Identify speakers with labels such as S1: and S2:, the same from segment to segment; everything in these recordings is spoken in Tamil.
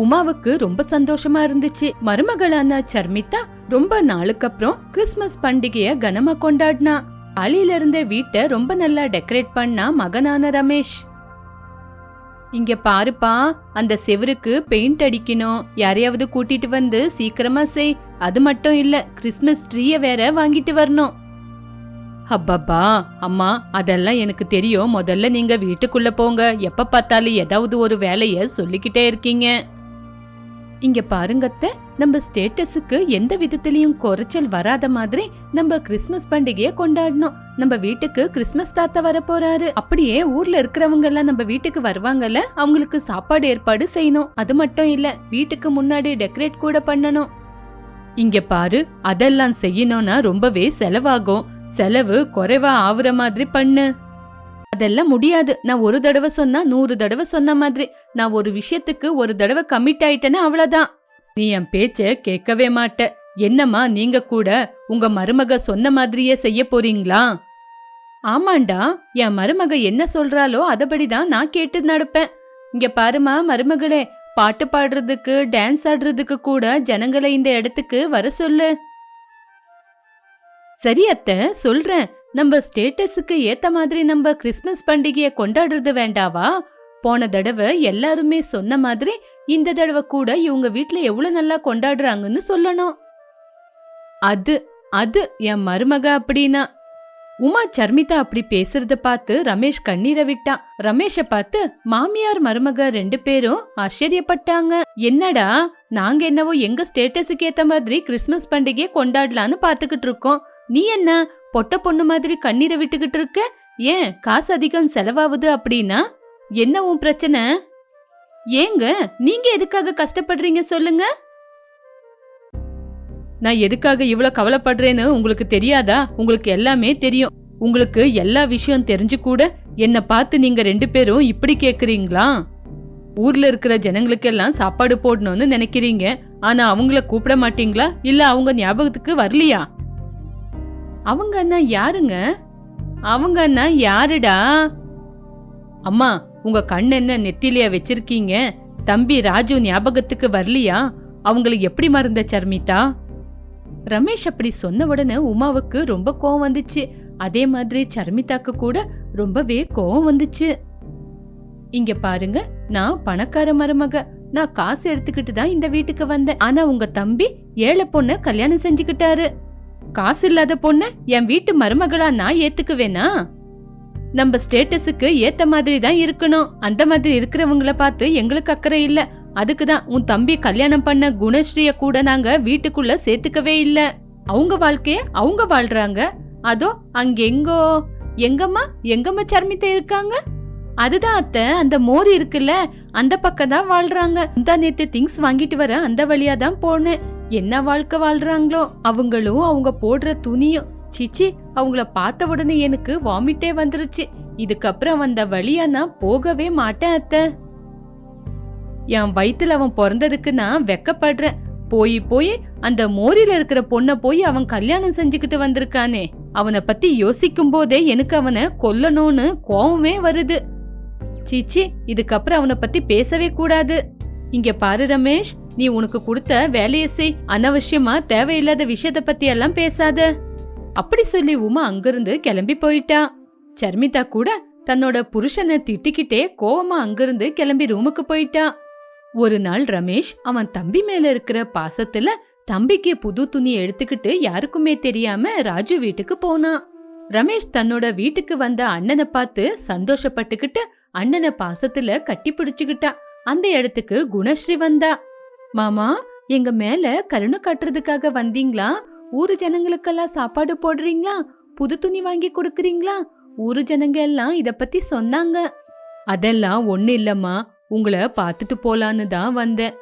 S1: உமாவுக்கு ரொம்ப சந்தோஷமா இருந்துச்சு. மருமகளான சர்மிதா ரொம்ப நாளுக்கு அப்புறம் கிறிஸ்மஸ் பண்டிகைய கனமா கொண்டாடினா. அழியில இருந்த வீட்டை ரொம்ப நல்லா டெக்கரேட் பண்ணா மகனான ரமேஷ். இங்க பாருப்பா அந்த செவருக்கு பெயிண்ட் அடிக்கணும். யாரையாவது கூட்டிட்டு வந்து சீக்கிரமா செய். அது மட்டும் இல்ல கிறிஸ்மஸ் ட்ரீய வேற வாங்கிட்டு வரணும். அப்பப்பா அம்மா அதெல்லாம் எனக்கு தெரியும். முதல்ல நீங்க வீட்டுக்குள்ள போங்க. எப்ப பார்த்தாலும் ஏதாவது ஒரு வேலைய சொல்லிக்கிட்டே இருக்கீங்க. இங்க பாருங்க அத்தை, நம்ம ஸ்டேட்டஸுக்கு எந்த விதத்திலயும் குறைச்சல் வராத மாதிரி நம்ம கிறிஸ்மஸ் பண்டிகைய கொண்டாடணும். நம்ம வீட்டுக்கு கிறிஸ்மஸ் தாத்தா வர போறாரு அப்படியே ஊர்ல இருக்கிறவங்க எல்லாம் நம்ம வீட்டுக்கு வருவாங்கல்ல அவங்களுக்கு சாப்பாடு ஏற்பாடு செய்யணும். அது மட்டும் இல்ல வீட்டுக்கு முன்னாடி டெக்கரேட் கூட பண்ணணும். இங்க பாரு அதெல்லாம் செய்யணும்னா ரொம்பவே செலவாகும். செலவு குறைவா ஆகுற மாதிரி பண்ணு. அதெல்லாம் முடியாது. நான் ஒரு தடவை சொன்னா நூறு தடவை சொன்ன மாதிரி. நான் ஒரு விஷயத்துக்கு ஒரு தடவை கமிட் ஆயிட்டேன்னா அவ்வளவுதான். நீ என் பேச்ச கேட்கவே மாட்ட. என்னம்மா நீங்க கூட உங்க மருமக சொன்ன மாதிரியே செய்ய போறீங்களா? ஆமாண்டா என் மருமக என்ன சொல்றாளோ அதபடிதான் நான் கேட்டு நடப்பேன். இங்க பாருமா மருமகளே பாட்டு பாடுறதுக்கு டான்ஸ் ஆடுறதுக்கு கூட ஜனங்களை இந்த இடத்துக்கு வர சொல்லு. சரி அத்தை சொல்றேன். நம்ம ஸ்டேட்டஸுக்கு ஏத்த மாதிரி நம்ம கிறிஸ்மஸ் பண்டிகையை கொண்டாடுறது வேண்டாவா? போன தடவை எல்லாருமே சொன்ன மாதிரி இந்த தடவை கூட இவங்க வீட்ல எவ்வளவு நல்லா கொண்டாடுறாங்கன்னு சொல்லணும். அது அது என் மருமக அப்படின்னா. உமா சர்மிதா அப்படி பேசுறத பார்த்து ரமேஷ் கண்ணீரை விட்டான். ரமேஷ பார்த்து மாமியார் மருமக ரெண்டு பேரும் ஆச்சரியப்பட்டாங்க. என்னடா நாங்க என்னவோ எங்க ஸ்டேட்டஸுக்கு ஏத்த மாதிரி கிறிஸ்மஸ் பண்டிகையை கொண்டாடலான்னு பாத்துக்கிட்டு இருக்கோம். நீ என்ன பொட்ட பொண்ணு மாதிரி கண்ணீரை விட்டுக்கிட்டு இருக்க? ஏன் காசு அதிகம் செலவாகுது அப்படின்னா? என்ன உன் பிரச்சனை? ஏங்க நீங்க எதுக்காக கஷ்டப்படுறீங்க சொல்லுங்க. நான் எதுக்காக இவ்வளவு கவலைப்படுறேன்னு உங்களுக்கு தெரியாதா? உங்களுக்கு எல்லாமே தெரியும். உங்களுக்கு எல்லா விஷயம் தெரிஞ்சு கூட என்னை பார்த்து நீங்க ரெண்டு பேரும் இப்படி கேக்குறீங்களா? ஊர்ல இருக்கிற ஜனங்களுக்கெல்லாம் சாப்பாடு போடணும்னு நினைக்கிறீங்க. ஆனா அவங்கள கூப்பிட மாட்டீங்களா? இல்ல அவங்க ஞாபகத்துக்கு வரலையா? அவங்க அண்ணா யாருங்க? அவங்க அண்ணா யாருடா? அம்மா உங்க கண் என்ன நெத்திலியா வச்சிருக்கீங்க? தம்பி ராஜு ஞாபகத்துக்கு வரலையா? அவங்கள எப்படி மறந்த சர்மிதா? ரமேஷ் அப்படி சொன்ன உடனே உமாவுக்கு ரொம்ப கோவம் வந்துச்சு. அதே மாதிரி சர்மிதாக்கு கூட ரொம்பவே கோவம் வந்துச்சு. இங்க பாருங்க நான் பணக்கார மருமக. நான் காசு எடுத்துக்கிட்டு தான் இந்த வீட்டுக்கு வந்தேன். ஆனா உங்க தம்பி ஏழை பொண்ண கல்யாணம் செஞ்சுக்கிட்டாரு. காசு இல்லாத பொண்ண என் வீட்டு மருமகளா நான் ஏத்துக்குவேனா? நம்ம ஸ்டேட்டஸுக்கு ஏத்த மாதிரி தான் இருக்கணும். அந்த மாதிரி இருக்கிறவங்கள பார்த்து எங்களுக்கு அக்கறை இல்ல. அதுக்கு தான் உன் தம்பி கல்யாணம் பண்ண குணஸ்ரீய கூட நாங்க வீட்டுக்குள்ள சேர்த்துக்கவே இல்ல. அவங்க வாழ்க்கைய அவங்க வாழ்றாங்க. அதோ அங்கெங்கோ எங்கம்மா எங்கம்மா சர்மித்த இருக்காங்க? அதுதான் அத்தை அந்த மோதி இருக்குல்ல அந்த பக்கம் தான் வாழ்றாங்க இந்த நேத்து திங்ஸ் வாங்கிட்டு வர அந்த வழியா தான் போனேன். என்ன வாழ்க்கை வாழ்றாங்களோ அவங்களும் அவங்க போடுற துணியும். சிச்சி அவங்கள பார்த்த உடனே எனக்கு வாமிட்டே வந்துருச்சு. இதுக்கப்புறம் அந்த வழியா நான் போகவே மாட்டேன் அத்தை. என் வயிற்றுல அவன் பிறந்ததுக்கு நான் வெக்கப்படுறேன். போய் போய் அந்த மோரியில இருக்கிற பொண்ணை போய் அவன் கல்யாணம் செஞ்சுக்கிட்டு வந்திருக்கானே. அவனை பத்தி யோசிக்கும் போதே எனக்கு அவனை கொல்லணும்னு கோவமே வருது. சீச்சி இதுக்கப்புறம் அவனை பத்தி பேசவே கூடாது. இங்க பாரு ரமேஷ் நீ உனக்கு கொடுத்த வேலையை செய். அனாவசியமா தேவையில்லாத விஷயத்த பத்தி எல்லாம் பேசாத. அப்படி சொல்லி உமா அங்கிருந்து கிளம்பி போயிட்டா. சர்மிதா கூட தன்னோட புருஷனை திட்டிக்கிட்டே கோவமா அங்கிருந்து கிளம்பி ரூமுக்கு போயிட்டா. ஒரு நாள் ரமேஷ் அவன் தம்பி மேல இருக்கிற பாசத்துல தம்பிக்கு புது துணி எடுத்துக்கிட்டு யாருக்குமே தெரியாம ராஜு வீட்டுக்கு போனான் ரமேஷ் தன்னோட வீட்டுக்கு வந்த அண்ணனை பார்த்து சந்தோஷப்பட்டுக்கிட்டு அண்ணனை பாசத்துல கட்டி பிடிச்சுக்கிட்டா. அந்த இடத்துக்கு குணஸ்ரீ வந்தா. மாமா எங்க மேல கருணை காட்டுறதுக்காக வந்தீங்களா? ஊரு ஜனங்களுக்கெல்லாம் சாப்பாடு போடுறீங்களா? புது துணி வாங்கி கொடுக்கறீங்களா? ஊரு ஜனங்க எல்லாம் இத பத்தி சொன்னாங்க. அதெல்லாம் ஒண்ணு இல்லம்மா. உங்களை பார்த்துட்டு போலான்னு தான் வந்தேன்.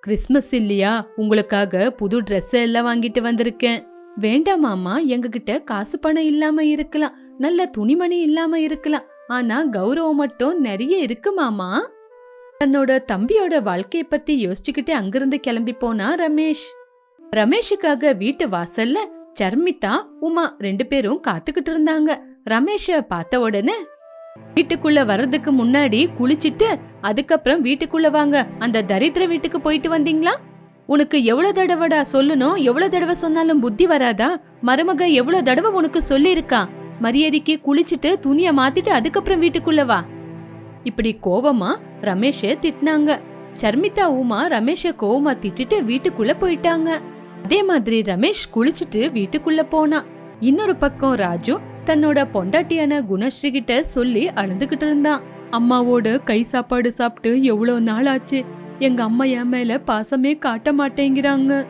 S1: கிறிஸ்மஸ் இல்லையா? உங்களுக்காக புது ட்ரெஸ் எல்லாம் வாங்கிட்டு வந்திருக்கேன். வேண்டாம் மாமா எங்ககிட்ட காசு பணம் இல்லாம இருக்கலாம். நல்ல துணிமணி இல்லாம இருக்கலாம். ஆனா கௌரவம் மட்டும் நிறைய இருக்கு மாமா. தன்னோட தம்பியோட வாழ்க்கைய பத்தி யோசிச்சுக்கிட்டு அங்கிருந்து கிளம்பி போனா ரமேஷ். ரமேஷுக்காக வீட்டு வாசல்ல சர்மிதா உமா ரெண்டு பேரும் காத்துக்கிட்டு இருந்தாங்க. ரமேஷ பார்த்த உடனே வீட்டுக்குள்ள வர்றதுக்கு முன்னாடி குளிச்சிட்டு அதுக்கப்புறம் வீட்டுக்குள்ள வாங்க. அந்த தரித்திர வீட்டுக்கு போயிட்டு வந்தீங்களா? உனக்கு எவ்வளவு தடவைடா சொல்லணும்? எவ்வளவு தடவை சொன்னாலும் புத்தி வராதா? மருமக எவ்வளவு தடவை உனக்கு சொல்லியிருக்கா? மரியாதைக்கு குளிச்சுட்டு துணிய மாத்திட்டு அதுக்கப்புறம் வீட்டுக்குள்ள வா. இப்படி கோவமா ரமேஷ திட்டினாங்க. சர்மிதா உமா ரமேஷ கோவமா திட்டிட்டு வீட்டுக்குள்ள போயிட்டாங்க. அதே மாதிரி ரமேஷ் குளிச்சுட்டு வீட்டுக்குள்ள போனான் இன்னொரு பக்கம் ராஜு தன்னோட பொண்டாட்டியான குணஸ்ரீ கிட்ட சொல்லி அழுதுகிட்டு இருந்தான். அம்மாவோட கை சாப்பாடு சாப்பிட்டு எவ்வளவு நாள் ஆச்சு? எங்க அம்மா என் மேல பாசமே காட்ட மாட்டேங்கிறாங்க.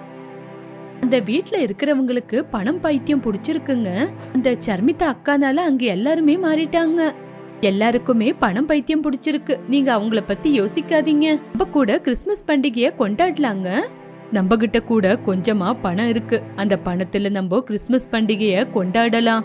S1: அந்த வீட்ல இருக்கிறவங்களுக்கு பணம் பைத்தியம் புடிச்சிருக்குங்க. அந்த சர்மிதா அக்கானால அங்க எல்லாருமே மாறிட்டாங்க. எல்லாருக்குமே பணம் பைத்தியம் பிடிச்சிருக்கு. நீங்க அவங்கள பத்தி யோசிக்காதீங்க. நம்ம கூட கிறிஸ்மஸ் பண்டிகைய கொண்டாடலாங்க. நம்ம கிட்ட கூட கொஞ்சமா பணம் இருக்கு. அந்த பணத்துல நம்ம கிறிஸ்மஸ் பண்டிகைய கொண்டாடலாம்.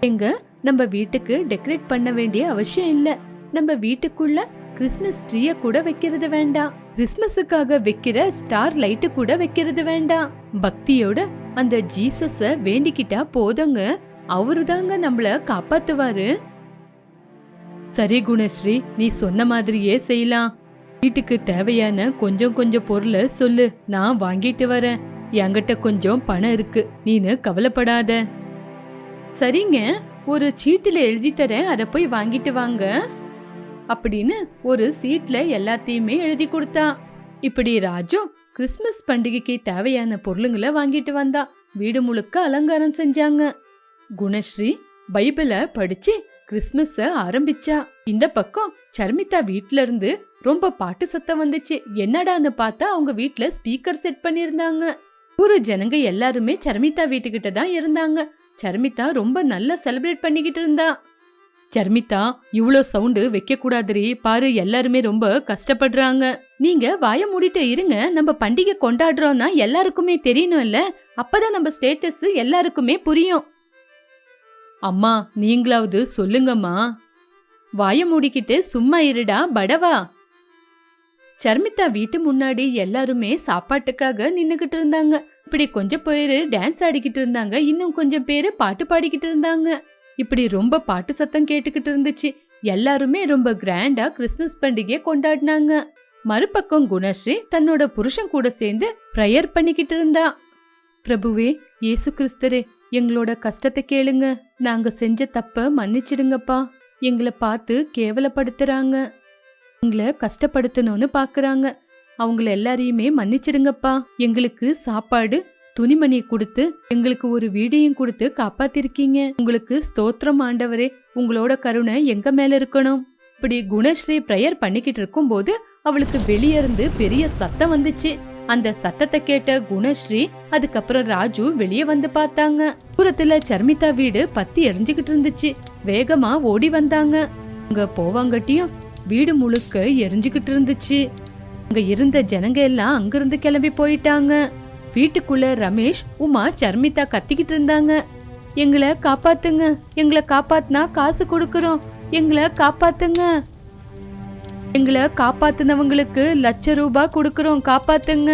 S1: எங்க? நம்ம வீட்டுக்கு டெக்கரேட் பண்ண வேண்டிய அவசியம் இல்ல. நம்ம வீட்டுக்குள்ள கிறிஸ்மஸ் ட்ரீய கூட வைக்கிறது வேண்டாம். கிறிஸ்மஸுக்காக வைக்கிற ஸ்டார் லைட்டு கூட வைக்கிறது வேண்டாம். பக்தியோட அந்த ஜீசஸ வேண்டிக்கிட்டா போதுங்க. அவருதாங்க நம்மள காப்பாத்துவாரு. சரி குணஸ்ரீ நீ சொன்ன மாதிரியே செய்யலாம். வீட்டுக்கு தேவையான கொஞ்சம் கொஞ்சம் பொருளை சொல்லு நான் வாங்கிட்டு வரேன். என்கிட்ட கொஞ்சம் பணம் இருக்கு நீனு கவலைப்படாத. சரிங்க ஒரு சீட்டில் எழுதி தரேன் அதை போய் வாங்கிட்டு வாங்க. அப்படின்னு ஒரு சீட்ல எல்லாத்தையுமே எழுதி கொடுத்தா. இப்படி ராஜு கிறிஸ்மஸ் பண்டிகைக்கு தேவையான பொருளுங்களை வாங்கிட்டு வந்தா. வீடு முழுக்க அலங்காரம் செஞ்சாங்க. குணஸ்ரீ பைபிளை படிச்சு கிறிஸ்மஸ ஆரம்பிச்சா. இந்த பக்கம் சர்மிதா வீட்ல இருந்து ரொம்ப பாட்டு சத்தம் வந்துச்சு. என்னடான்னு பார்த்தா அவங்க வீட்ல ஸ்பீக்கர் செட் பண்ணிருந்தாங்க ஊரு ஜனங்க எல்லாருமே சர்மிதா வீட்டுக்கிட்ட தான் இருந்தாங்க. சர்மிதா ரொம்ப நல்லா செலிப்ரேட் பண்ணிக்கிட்டு இருந்தா. சர்மிதா இவ்வளோ சவுண்டு வைக்க கூடாதுரி பாரு எல்லாருமே ரொம்ப கஷ்டப்படுறாங்க. நீங்க வாய மூடிட்டு இருங்க. நம்ம பண்டிகை கொண்டாடுறோம்னா எல்லாருக்குமே தெரியணும் இல்ல அப்பதான் நம்ம ஸ்டேட்டஸ் எல்லாருக்குமே புரியும். அம்மா நீங்களாவது சொல்லுங்கம்மா. வாய மூடிக்கிட்டு சும்மா இருடா படவா. சர்மிதா வீட்டு முன்னாடி எல்லாருமே சாப்பாட்டுக்காக நின்னுகிட்டு இருந்தாங்க. இப்படி கொஞ்சம் பேரு டான்ஸ் ஆடிக்கிட்டு இருந்தாங்க. இன்னும் கொஞ்சம் பேரு பாட்டு பாடிக்கிட்டு இருந்தாங்க. இப்படி ரொம்ப பாட்டு சத்தம் கேட்டுக்கிட்டு இருந்துச்சு. எல்லாருமே ரொம்ப கிராண்டா கிறிஸ்மஸ் பண்டிகையை கொண்டாடினாங்க. மறுபக்கம் குணஸ்ரீ தன்னோட புருஷன் கூட சேர்ந்து ப்ரேயர் பண்ணிக்கிட்டு இருந்தா. பிரபுவே இயேசு கிறிஸ்தரே எங்களோட கஷ்டத்தை கேளுங்க. நாங்க செஞ்ச தப்ப மன்னிச்சிடுங்கப்பா. எங்களை பார்த்து கேவலப்படுத்துறாங்க. எங்களை கஷ்டப்படுத்தணும்னு பாக்குறாங்க. அவங்கள எல்லாரையுமே மன்னிச்சிடுங்கப்பா. எங்களுக்கு சாப்பாடு துணிமணி கொடுத்து எங்களுக்கு ஒரு வீடையும் கொடுத்து காப்பாத்திருக்கீங்க. உங்களுக்கு ஸ்தோத்திரம் ஆண்டவரே. உங்களோட கருணை எங்க மேல இருக்கணும்? இப்படி குணஸ்ரீ ப்ரேயர் பண்ணிக்கிட்டு இருக்கும்போது அவளுக்கு வெளியே இருந்து பெரிய சத்தம் வந்துச்சு. அந்த சத்தத்தை கேட்ட குணஸ்ரீ அதுக்கப்புறம் ராஜு வெளியே வந்து பார்த்தாங்க. தூரத்துல சர்மிதா வீடு பத்தி எரிஞ்சுகிட்டு இருந்துச்சு. வேகமா ஓடி வந்தாங்க. அங்க போவாங்கட்டியும் வீடு முழுக்க எரிஞ்சுகிட்டு இருந்துச்சு. அங்க இருந்த ஜனங்க எல்லாம் அங்கிருந்து கிளம்பி போயிட்டாங்க. வீட்டுக்குள்ள ரமேஷ் உமா சர்மிதா கத்திக்கிட்டு இருந்தாங்க. எங்களை காப்பாத்துங்க. எங்களை காப்பாத்தினா காசு கொடுக்கறோம். எங்களை காப்பாத்துங்க. எங்களை காப்பாத்துனவங்களுக்கு லட்ச ரூபாய் கொடுக்கறோம் காப்பாத்துங்க.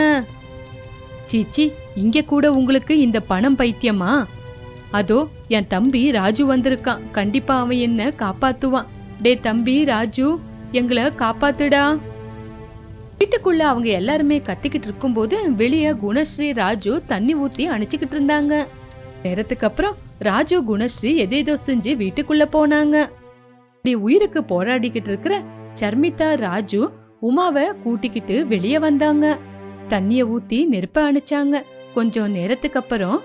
S1: சீச்சி இங்க கூட உங்களுக்கு இந்த பணம் பைத்தியமா? அதோ என் தம்பி ராஜு வந்திருக்கான். கண்டிப்பா அவன் என்ன காப்பாத்துவான். டே தம்பி ராஜு எங்களை காப்பாத்துடா. வீட்டுக்குள்ள அவங்க எல்லாருமே கத்திக்கிட்டு இருக்கும்போது வெளியே குணஸ்ரீ ராஜு தண்ணி ஊத்தி அணைச்சிக்கிட்டு இருந்தாங்க. நேரத்துக்கு அப்புறம் ராஜு குணஸ்ரீ எதேதோ செஞ்சு வீட்டுக்குள்ள போனாங்க. இப்படி உயிருக்கு போராடிக்கிட்டு இருக்கிற சர்மிதா ராஜு உமாவை கூட்டிக்கிட்டு வெளியே வந்தாங்க. தண்ணிய ஊத்தி நெருப்ப அணைச்சாங்க. கொஞ்சம் நேரத்துக்கு அப்புறம்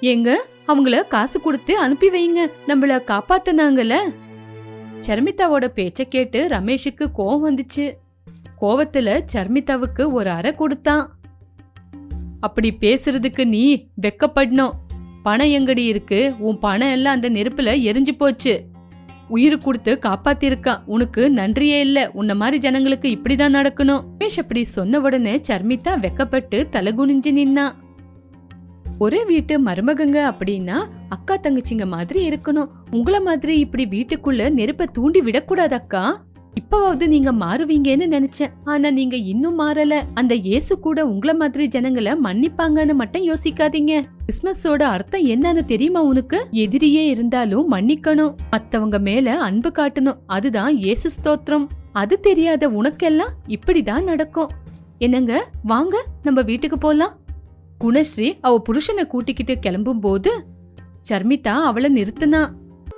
S1: எங்க அவங்கள காசு கொடுத்து அனுப்பி வைங்க. நம்மள காப்பாத்தினாங்கல்ல? சர்மிதாவோட பேச்ச கேட்டு ரமேஷுக்கு கோவம் வந்துச்சு. கோவத்துல சர்மிதாவுக்கு ஒரு அறை கொடுத்தான். அப்படி பேசுறதுக்கு நீ வெக்கப்படணும். பணம் எங்கடி இருக்கு? உன் பணம் எல்லாம் அந்த நெருப்புல எரிஞ்சு போச்சு. உயிர் கொடுத்து காப்பாத்திருக்கான் உனக்கு நன்றியே இல்ல. உன்ன மாதிரி ஜனங்களுக்கு இப்படிதான் நடக்கணும். ரமேஷ் அப்படி சொன்ன உடனே சர்மிதா வெக்கப்பட்டு தலகுனிஞ்சு நின்னா. ஒரே வீட்டு மருமகங்க அப்படின்னா அக்கா தங்கச்சிங்க மாதிரி இருக்கணும். உங்களை மாதிரி இப்படி வீட்டுக்குள்ள நெருப்பை தூண்டி விடக்கூடாது அக்கா. இப்பவாவது நீங்க மாறுவீங்கன்னு நினைச்சேன். ஆனா நீங்க இன்னும் மாறல. அந்த இயேசு கூட உங்கள மாதிரி ஜனங்களை மன்னிப்பாங்கன்னு மட்டும் யோசிக்காதீங்க. கிறிஸ்மஸோட அர்த்தம் என்னன்னு தெரியுமா உனக்கு? எதிரியே இருந்தாலும் மன்னிக்கணும். மத்தவங்க மேல அன்பு காட்டணும். அதுதான் இயேசு ஸ்தோத்திரம். அது தெரியாத உனக்கெல்லாம் இப்படிதான் நடக்கும். என்னங்க? வாங்க நம்ம வீட்டுக்கு போலாம். குணஸ்ரீ அவ புருஷனை கூட்டிக்கிட்டு கிளம்பும் போது சர்மிதா அவளை நிறுத்தினா.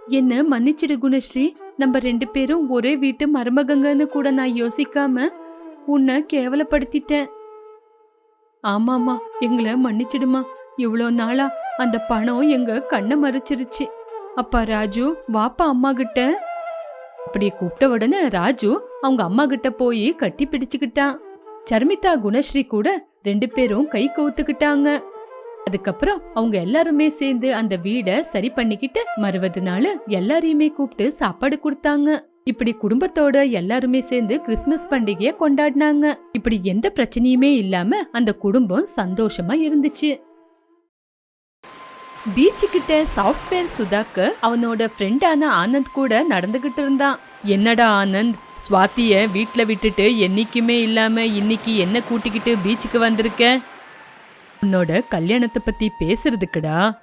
S1: என்ன மன்னிச்சிடு குணஸ்ரீ. நம்ம ரெண்டு பேரும் ஒரே வீட்டு மருமகங்கன்னு கூட நான் யோசிக்காம உன்னை கேவலப்படுத்திட்டேன். ஆமாமா எங்களை மன்னிச்சிடுமா. இவ்வளோ நாளா அந்த பணம் எங்க கண்ணை மறைச்சிருச்சு. அப்பா ராஜு வாப்பா அம்மா கிட்ட. அப்படி கூப்பிட்ட உடனே ராஜு அவங்க அம்மா கிட்ட போய் கட்டி பிடிச்சுக்கிட்டான். சர்மிதா குணஸ்ரீ கூட ரெண்டு பேரும் கை கோத்துக்கிட்டாங்க. அதுக்கப்புறம் அவங்க எல்லாருமே சேர்ந்து அந்த வீடை சரி பண்ணிக்கிட்டு மறுபது நாள் எல்லாரையுமே கூப்பிட்டு சாப்பாடு கொடுத்தாங்க. இப்படி குடும்பத்தோட எல்லாருமே சேர்ந்து கிறிஸ்மஸ் பண்டிகைய கொண்டாடினாங்க. இப்படி எந்த பிரச்சனையுமே இல்லாம அந்த குடும்பம் சந்தோஷமா இருந்துச்சு. பீச்சு கிட்ட சாஃப்ட்வேர் சுதாக்கு அவனோட ஃப்ரெண்டான ஆனந்த் கூட நடந்துகிட்டு இருந்தான். என்னடா ஆனந்த் சுவாத்திய வீட்டில் விட்டுட்டு என்னைக்குமே இல்லாம இன்னைக்கு என்ன கூட்டிக்கிட்டு பீச்சுக்கு வந்திருக்க? உன்னோட கல்யாணத்தை பத்தி பேசுறதுக்குடா.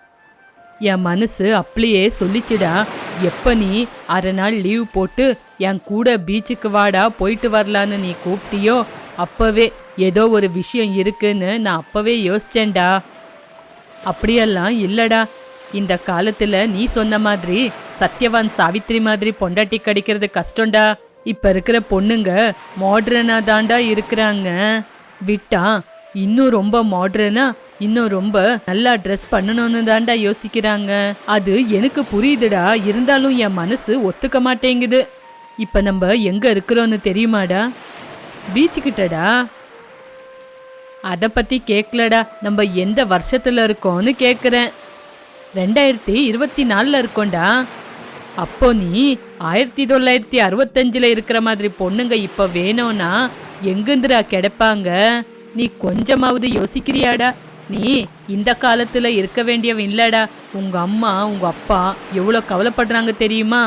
S1: என் மனசு அப்படியே சொல்லிச்சுடா. எப்ப நீ அரை நாள் லீவ் போட்டு என் கூட பீச்சுக்கு வாடா போயிட்டு வரலான்னு நீ கூப்பிட்டியோ அப்பவே ஏதோ ஒரு விஷயம் இருக்குன்னு நான் அப்பவே யோசிச்சேன்டா. அப்படியெல்லாம் இல்லடா. இந்த காலத்துல நீ சொன்ன மாதிரி சத்யவான் சாவித்ரி மாதிரி பொண்டாட்டி கிடைக்கிறது கஷ்டம்டா. இப்ப இருக்கிற பொண்ணுங்க மாடர்னா தாண்டா இருக்கிறாங்க. விட்டா இன்னும் ரொம்ப மாடர்னா இன்னும் ரொம்ப நல்லா ட்ரெஸ் பண்ணணும்னு தாண்டா யோசிக்கிறாங்க. அது எனக்கு புரியுதுடா. இருந்தாலும் என் மனசு ஒத்துக்க மாட்டேங்குது. இப்ப நம்ம எங்க இருக்கிறோன்னு தெரியுமாடா? பீச் கிட்டடா? அத பத்தி கேட்கலடா நம்ம எந்த வருஷத்துல இருக்கோம்னு கேக்குறேன். ரெண்டாயிரத்தி இருபத்தி நாலுல இருக்கோம்டா. அப்போ நீ ஆயிரத்தி தொள்ளாயிரத்தி அறுபத்தஞ்சில் இருக்கிற மாதிரி பொண்ணுங்க இப்போ வேணும்னா எங்கிருந்துடா கிடைப்பாங்க? நீ கொஞ்சமாவது யோசிக்கிறியாடா? நீ இந்த காலத்துல இருக்க வேண்டியவன் இல்லடா. உங்க அம்மா உங்க அப்பா எவ்வளோ கவலைப்படுறாங்க தெரியுமா?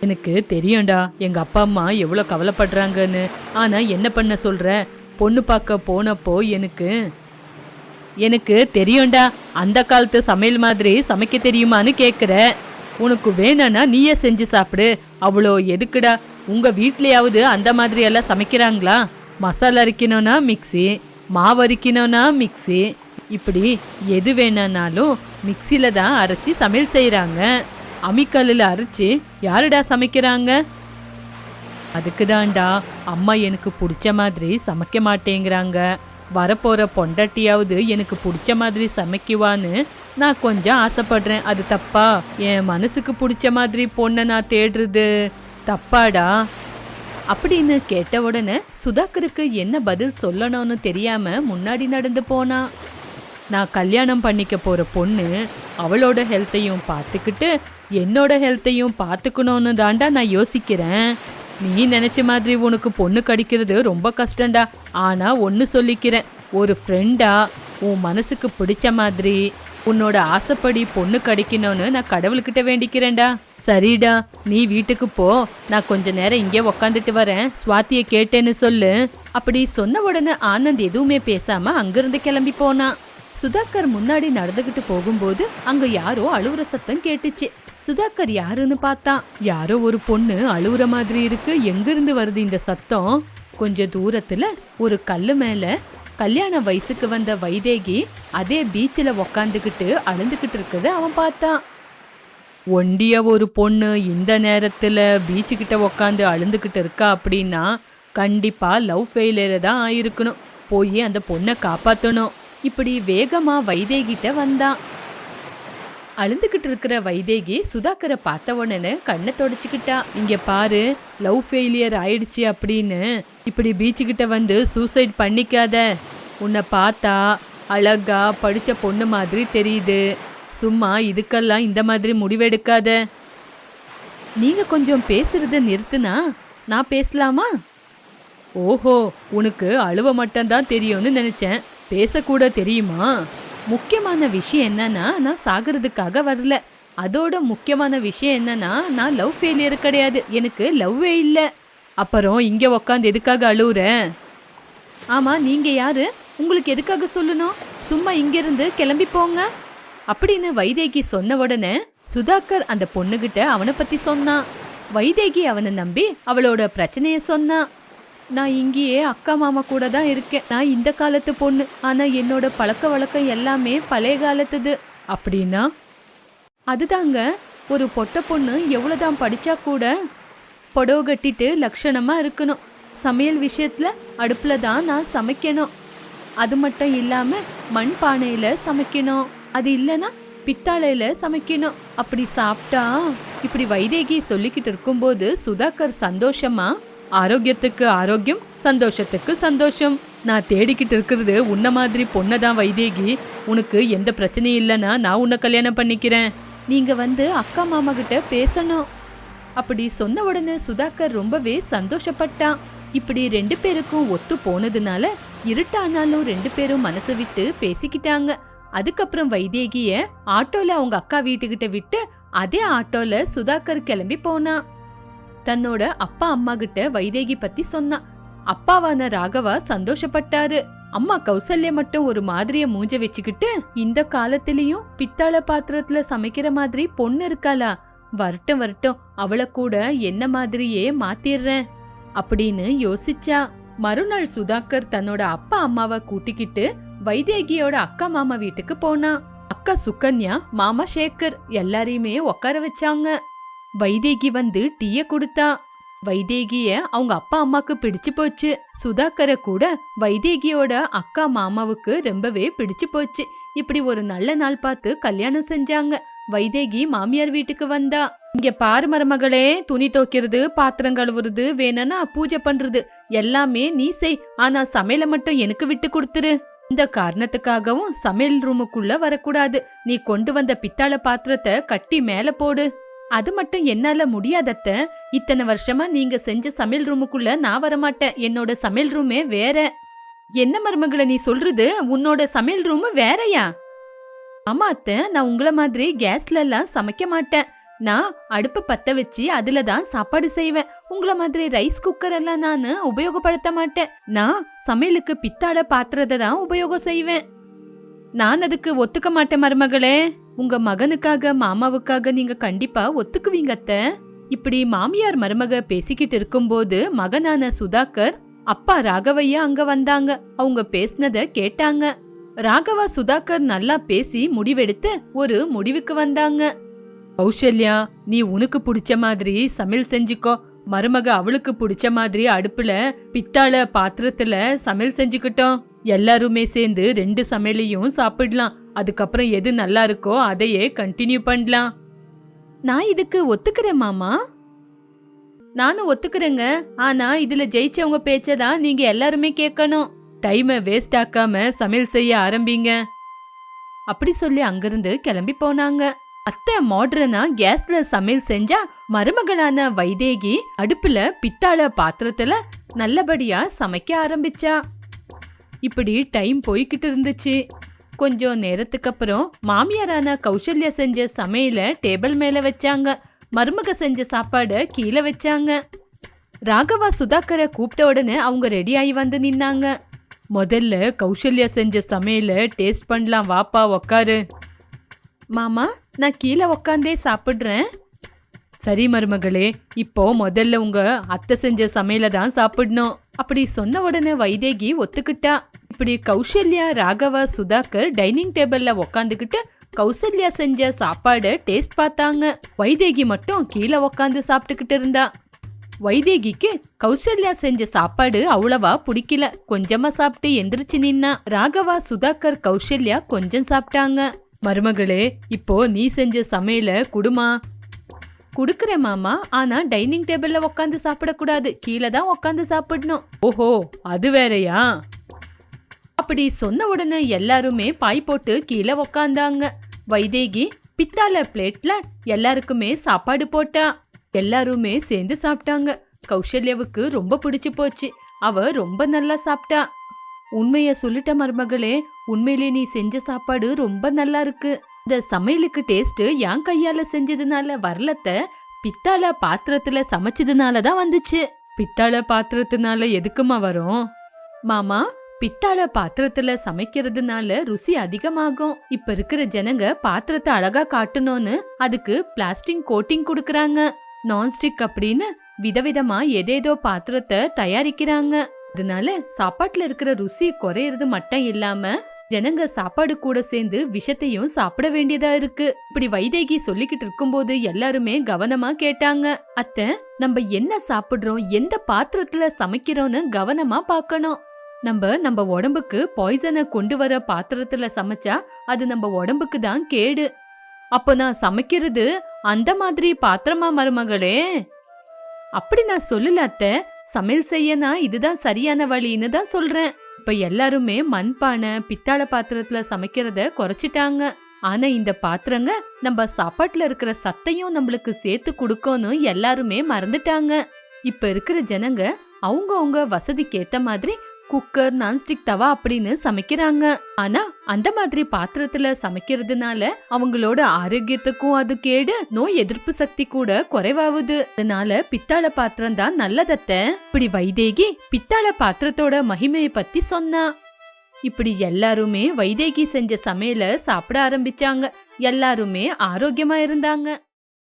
S1: எனக்கு தெரியும்டா. எங்க அப்பா அம்மா எவ்வளோ கவலைப்படுறாங்கன்னு. ஆனா என்ன பண்ண சொல்ற? பொண்ணு பார்க்க போனப்போ எனக்கு எனக்கு தெரியும்டா. அந்த காலத்து சமையல் மாதிரி சமைக்க தெரியுமான்னு கேட்குற உனக்கு வேணும்னா நீயே செஞ்சு சாப்பிடு. அவ்வளோ எதுக்குடா? உங்க வீட்லயாவது அந்த மாதிரி எல்லாம் சமைக்கிறாங்களா? மசாலா அரைக்கணும்னா மிக்ஸி மாவு அரைக்கணும்னா மிக்ஸி? இப்படி எது வேணும்னாலும் மிக்சியில் தான் அரைச்சி சமையல் செய்கிறாங்க அம்மிக்கல்லில் அரைச்சி யாருடா சமைக்கிறாங்க? அதுக்குதான்டா அம்மா எனக்கு பிடிச்ச மாதிரி சமைக்க மாட்டேங்கிறாங்க. வரப்போகிற பொண்டாட்டியாவது எனக்கு பிடிச்ச மாதிரி சமைக்குவான்னு நான் கொஞ்சம் ஆசைப்படுறேன். அது தப்பா? என் மனசுக்கு பிடிச்ச மாதிரி பொண்ணை நான் தேடுறது தப்பாடா? அப்படின்னு கேட்ட உடனே சுதாகருக்கு என்ன பதில் சொல்லணும்னு தெரியாம முன்னாடி நடந்து போனா. நான் கல்யாணம் பண்ணிக்க போற பொண்ணு அவளோட ஹெல்த்தையும் பார்த்துக்கிட்டு என்னோட ஹெல்த்தையும் பார்த்துக்கணும்னு தாண்டா நான் யோசிக்கிறேன். நீ நினைச்ச மாதிரி உனக்கு பொண்ணு கிடைக்கிறது ரொம்ப கஷ்டம்டா. ஆனா ஒன்னு சொல்லிக்கிறேன். ஒரு ஃப்ரெண்டா உன் மனசுக்கு பிடிச்ச மாதிரி உன்னோட ஆசைப்படி பொண்ணு கிடைக்கணும்னு நான் கடவுள்கிட்ட வேண்டிக்கிறேன்டா. சரிடா நீ வீட்டுக்கு போ. நான் கொஞ்ச நேரம் இங்கே உக்காந்துட்டு வரேன். சுவாத்திய கேட்டேன்னு சொல்லு. அப்படி சொன்ன உடனே ஆனந்த் எதுவுமே பேசாம அங்கிருந்து கிளம்பி போனான் சுதாகர் முன்னாடி நடந்துகிட்டு போகும்போது அங்க யாரோ அழுவுற சத்தம் கேட்டுச்சு. சுதாகர் யாருன்னு பார்த்தான் யாரோ ஒரு பொண்ணு அழுவுற மாதிரி இருக்கு. எங்கிருந்து வருது இந்த சத்தம்? கொஞ்ச தூரத்துல ஒரு கல்லு மேல கல்யாண வயசுக்கு வந்த வைதேகி அதே பீச்சில் உக்காந்துக்கிட்டு அழுந்துக்கிட்டு இருக்குது அவன் பார்த்தான். ஒண்டிய ஒரு பொண்ணு இந்த நேரத்தில் பீச்சுக்கிட்ட உக்காந்து அழுந்துக்கிட்டு இருக்கா அப்படின்னா கண்டிப்பாக லவ் ஃபெயிலியர் தான் ஆயிருக்கணும். போய் அந்த பொண்ணை காப்பாற்றணும் இப்படி வேகமாக வைதேகிட்ட வந்தான். அழுந்துகிட்டு இருக்கிற வைதேகி சுதாகரை பார்த்த உடனே கண்ணை தொடச்சிக்கிட்டா. இங்க பாரு லவ் ஃபெயிலியர் ஆயிடுச்சு அப்படின்னு. இப்படி பீச்சு கிட்ட வந்து சூசைட் பண்ணிக்காத. உன்னை பார்த்தா அழகா படிச்ச பொண்ணு மாதிரி தெரியுது. சும்மா இதுக்கெல்லாம் இந்த மாதிரி முடிவெடுக்காத. நீங்க கொஞ்சம் பேசுறத நிறுத்துனா? நான் பேசலாமா? ஓஹோ உனக்கு அழுவ மட்டும்தான் தெரியும்னு நினைச்சேன். பேசக்கூட தெரியுமா? முக்கியமான விஷயம் என்னன்னா நான் சாகிறதுக்காக வரல. அதோட முக்கியமான விஷயம் என்னன்னா நான் லவ் ஃபெயிலியர் கிடையாது. எனக்கு லவ்வே இல்லை. அப்புறம் இங்கே உக்காந்து எதுக்காக அழுகுறேன் ஆமாம் நீங்கள் யார்? உங்களுக்கு எதுக்காக சொல்லணும்? சும்மா இங்கேருந்து கிளம்பி போங்க. அப்படின்னு வைதேகி சொன்ன உடனே சுதாகர் அந்த பொண்ணுகிட்ட அவனை பற்றி சொன்னான். வைதேகி அவனை நம்பி அவளோட பிரச்சனையை சொன்னான். நான் இங்கேயே அக்கா மாமா கூட தான் இருக்கேன். நான் இந்த காலத்து பொண்ணு. ஆனா என்னோட பழக்க வழக்கம் எல்லாமே பழைய காலத்துது. அப்படின்னா? அதுதாங்க. ஒரு பொட்ட பொண்ணு எவ்வளோதான் படிச்சா கூட புடவை கட்டிட்டு லட்சணமா இருக்கணும். சமையல் விஷயத்துல அடுப்புல தான் நான் சமைக்கணும். அது மட்டும் இல்லாம மண் பானையில சமைக்கணும். அது இல்லைன்னா பித்தாளையில சமைக்கணும். அப்படி சாப்பிட்டா இப்படி வைதேகி சொல்லிக்கிட்டு இருக்கும்போது சுதாகர் சந்தோஷமா? ஆரோக்கியத்துக்கு ஆரோக்கியம் சந்தோஷத்துக்கு சந்தோஷம். நான் தேடிக்கிட்டு இருக்கிறது உன்ன மாதிரி பொண்ணை தான் வைதேகி. உனக்கு எந்த பிரச்சனையும் இல்லைன்னா நான் உன்னை கல்யாணம் பண்ணிக்கிறேன். நீங்க வந்து அக்கா மாமா கிட்ட பேசணும். அப்படி சொன்ன உடனே சுதாகர் ரொம்பவே சந்தோஷப்பட்டான். இப்படி ரெண்டு பேருக்கும் ஒத்து போனதுனால இருட்டானாலும் ரெண்டு பேரும் மனசு விட்டு பேசிக்கிட்டாங்க. அதுக்கப்புறம் வைதேகிய ஆட்டோல அவங்க அக்கா வீட்டுக்கிட்ட விட்டு அதே ஆட்டோல சுதாகர் கிளம்பி போனான். தன்னோட அப்பா அம்மா கிட்ட வைதேகி பத்தி சொன்னான் அப்பாவான ராகவா சந்தோஷப்பட்டாரு. அம்மா கௌசல்யா மட்டும் ஒரு மாதிரிய மூஞ்ச வச்சுக்கிட்டு இந்த காலத்திலயும் பித்தள பாத்திரத்துல சமைக்கிற மாதிரி பொண்ணு இருக்காளா? வரட்டும் வரட்டும். அவளை கூட என்ன மாதிரியே மாத்திடுறேன் அப்படின்னு யோசிச்சா. மறுநாள் சுதாகர் தன்னோட அப்பா அம்மாவை கூட்டிக்கிட்டு வைதேகியோட அக்கா மாமா வீட்டுக்கு போனா. அக்கா சுகன்யா மாமா சேகர் எல்லாரையுமே உட்கார வச்சாங்க. வைதேகி வந்து டீய கொடுத்தா. வைதேகிய அவங்க அப்பா அம்மாக்கு பிடிச்சு போச்சு. சுதாகரை கூட வைதேகியோட அக்கா மாமாவுக்கு ரொம்பவே பிடிச்சு போச்சு. இப்படி ஒரு நல்ல நாள் பார்த்து கல்யாணம் செஞ்சாங்க. வைதேகி மாமியார் வீட்டுக்கு வந்தா. இங்க பாரு மருமகளே துணி துவைக்கிறது பாத்திரம் கழுவுறது வேணும்னா பூஜை பண்றது எல்லாமே நீ செய். ஆனா சமையல மட்டும் எனக்கு விட்டு கொடுத்துரு. இந்த காரணத்துக்காகவும் சமையல் ரூமுக்குள்ள வரக்கூடாது. நீ கொண்டு வந்த பித்தாள பாத்திரத்தை கட்டி மேல போடு. அது மட்டும் என்னால முடியாதத்த இத்தனை வருஷமா நீங்க செஞ்ச சமையல் ரூமுக்குள்ள நான் வரமாட்டேன். என்னோட சமையல் ரூமே வேற. என்ன மருமகளை நீ சொல்றது? உன்னோட சமையல் ரூம் வேறயா? ஆமா அத்தை நான் உங்கள மாதிரி கேஸ்ல எல்லாம் சமைக்க மாட்டேன். நான் அடுப்பு பத்த வச்சு அதுல தான் சாப்பாடு செய்வேன். உங்கள மாதிரி ரைஸ் குக்கர் எல்லாம் நான் உபயோகப்படுத்த மாட்டேன். நான் சமையலுக்கு பித்தாள பாத்திரத்தை தான் உபயோகம் செய்வேன். நான் அதுக்கு ஒத்துக்க மாட்டேன் மருமகளே. உங்க மகனுக்காக மாமாவுக்காக நீங்க கண்டிப்பா ஒத்துக்குவீங்க அத்தை. இப்படி மாமியார் மருமக பேசிக்கிட்டு இருக்கும்போது மகனான சுதாகர் அப்பா ராகவையா அங்க வந்தாங்க? அவங்க பேசினத கேட்டாங்க. ராகவா சுதாகர் நல்லா பேசி முடிவெடுத்து ஒரு முடிவுக்கு வந்தாங்க. கௌசல்யா நீ உனக்கு பிடிச்ச மாதிரி சமையல் செஞ்சுக்கோ. மருமக அவளுக்கு பிடிச்ச மாதிரி அடுப்புல பித்தாள பாத்திரத்துல சமையல் செஞ்சுக்கிட்டோம். எல்லாருமே சேர்ந்து ரெண்டு சமையலையும் சாப்பிடலாம். அதுக்கப்புறம் எது நல்லா இருக்கோ அதையே கண்டினியூ பண்ணலாம். நான் இதுக்கு ஒத்துக்கிறேன் மாமா. நானும் ஒத்துக்கிறேங்க. ஆனா இதுல ஜெயிச்சவங்க பேச்சதான் நீங்க எல்லாருமே கேட்கணும். டைமை வேஸ்ட் ஆக்காம சமையல் செய்ய ஆரம்பிங்க. அப்படி சொல்லி அங்கிருந்து கிளம்பி போனாங்க. அத்தை மாடர்னா கேஸ்ல சமையல் செஞ்சா மருமகளான வைதேகி அடுப்புல பித்தாள பாத்திரத்துல நல்லபடியா சமைக்க ஆரம்பிச்சா. இப்படி டைம் போய்கிட்டு இருந்துச்சு. கொஞ்சம் நேரத்துக்கு அப்புறம் மாமியாரான கௌசல்யா செஞ்ச சமையல டேபிள் மேல வச்சாங்க. மருமக செஞ்ச சாப்பாடை கீழே வச்சாங்க. ராகவா சுதாகரை கூப்பிட்ட உடனே அவங்க ரெடி ஆகி வந்து நின்னாங்க. முதல்ல கௌசல்யா செஞ்ச சமையல டேஸ்ட் பண்ணலாம் வாப்பா உக்காரு. மாமா நான் கீழே உக்காந்தே சாப்பிட்றேன். சரி மருமகளே இப்போ முதல்ல உங்க அத்தை செஞ்ச சமையல தான் சாப்பிடணும். அப்படி சொன்ன உடனே வைதேகி ஒத்துக்கிட்டா. இப்படி கௌசல்யா ராகவா சுதாகர் டைனிங் டேபிள்ல உக்காந்துக்கிட்டு கௌசல்யா செஞ்ச சாப்பாடு டேஸ்ட் பார்த்தாங்க. வைதேகி மட்டும் கீழே உக்காந்து சாப்பிட்டுக்கிட்டு இருந்தா. வைதேகிக்கு கௌசல்யா செஞ்ச சாப்பாடு அவ்வளவா பிடிக்கல. கொஞ்சமா சாப்பிட்டு எந்திரிச்சு நின்னா. ராகவா சுதாகர் கௌசல்யா கொஞ்சம் சாப்பிட்டாங்க. மருமகளே இப்போ நீ செஞ்ச சமையல குடுமா? குடுக்கறேன் மாமா ஆனா டைனிங் டேபிள்ல உட்காந்து சாப்பிடக்கூடாது. கீழே தான் உட்காந்து சாப்பிடணும். ஓஹோ அது வேறயா? அப்படி சொன்ன உடனே எல்லாருமே பாய் போட்டு கீழே உக்காந்தாங்க. வைதேகி பித்தால பிளேட்ல எல்லாருக்குமே சாப்பாடு போட்டா. எல்லாருமே சேர்ந்து சாப்பிட்டாங்க. கௌசல்யாவுக்கு ரொம்ப பிடிச்சு போச்சு. அவ ரொம்ப நல்லா சாப்பிட்டா. உண்மைய சொல்லிட்ட மருமகளே உண்மையிலே நீ செஞ்ச சாப்பாடு ரொம்ப நல்லா இருக்கு. இந்த சமையலுக்கு டேஸ்ட் என் கையால செஞ்சதுனால வரலத்த பித்தால பாத்திரத்துல சமைச்சதுனால தான் வந்துச்சு. பித்தாள பாத்திரத்தினால எதுக்குமா வரும்? மாமா பித்தாள பாத்திரத்துல சமைக்கிறதுனால ருசி அதிகமாகும். இப்ப இருக்கிற ஜனங்க பாத்திரத்தை அழகா காட்டணும்னு அதுக்கு பிளாஸ்டிக் கோட்டிங் கொடுக்கறாங்க. நான்ஸ்டிக் அப்படின்னு விதவிதமா எதேதோ பாத்திரத்தை தயாரிக்கிறாங்க. அதனால சாப்பாட்டுல இருக்கிற ருசி குறையறது மட்டும் இல்லாம ஜனங்க சாப்பாடு கூட சேர்ந்து விஷத்தையும் சாப்பிட வேண்டியதா இருக்கு. இப்படி வைதேகி சொல்லிக்கிட்டு இருக்கும்போது எல்லாருமே கவனமா கேட்டாங்க. அத்தை நம்ம என்ன சாப்பிடுறோம்? எந்த பாத்திரத்துல சமைக்கிறோம்னு கவனமா பார்க்கணும். நம்ம நம்ம உடம்புக்கு பாய்சனை கொண்டு வர பாத்திரத்துல சமைச்சா அது நம்ம உடம்புக்கு தான் கேடு. அப்போ நான் சமைக்கிறது அந்த மாதிரி பாத்திரமா மருமகளே? அப்படி நான் சொல்லல அத்தை. சமையல் செய்யனா இதுதான் சரியான வழின்னு தான் சொல்றேன். இப்ப எல்லாருமே மண்பானை பித்தாள பாத்திரத்துல சமைக்கிறத குறைச்சிட்டாங்க. ஆனா இந்த பாத்திரங்க நம்ம சாப்பாட்டுல இருக்கிற சத்தையும் நம்மளுக்கு சேர்த்து கொடுக்கணும் எல்லாருமே மறந்துட்டாங்க. இப்ப இருக்கிற ஜனங்க அவங்கவுங்க வசதிக்கு ஏத்த மாதிரி குக்கர் நான்ஸ்டிக் தவா அப்படின்னு சமைக்கிறாங்க. ஆனா அந்த மாதிரி பாத்திரத்துல சமைக்கிறதுனால அவங்களோட ஆரோக்கியத்துக்கும் அது கேடு நோய் எதிர்ப்பு சக்தி கூட குறைவாகுது. அதனால பித்தாள பாத்திரம் தான் நல்லதத்த இப்படி வைதேகி பித்தாள பாத்திரத்தோட மகிமையை பத்தி சொன்னா. இப்படி எல்லாருமே வைதேகி செஞ்ச சமையல சாப்பிட ஆரம்பிச்சாங்க. எல்லாருமே ஆரோக்கியமா இருந்தாங்க.